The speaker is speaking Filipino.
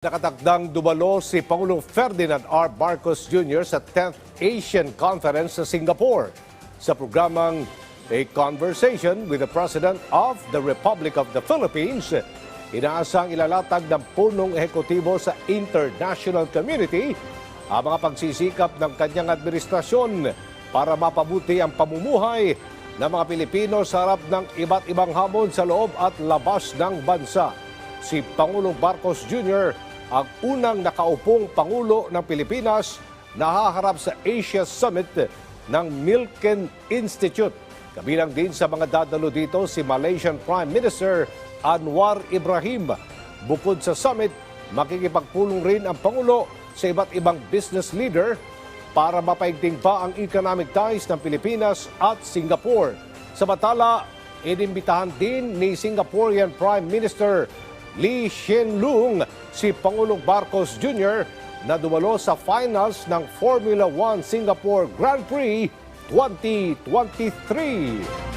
Nakatakdang dumalo si Pangulong Ferdinand R. Marcos Jr. sa 10th Asian Conference sa Singapore sa programang A Conversation with the President of the Republic of the Philippines. Inaasang ilalatag ng punong ehekutibo sa international community ang mga pagsisikap ng kanyang administrasyon para mapabuti ang pamumuhay ng mga Pilipino sa harap ng iba't ibang hamon sa loob at labas ng bansa si Pangulong Marcos Jr. ang unang nakaupong Pangulo ng Pilipinas na haharap sa Asia Summit ng Milken Institute. Kabilang din sa mga dadalo dito si Malaysian Prime Minister Anwar Ibrahim. Bukod sa summit, makikipagpulong rin ang Pangulo sa iba't ibang business leader para mapaigting pa ang economic ties ng Pilipinas at Singapore. Samantala, inimbitahan din ni Singaporean Prime Minister Lee Hsien Loong si Pangulong Marcos Jr. na dumalo sa finals ng Formula 1 Singapore Grand Prix 2023.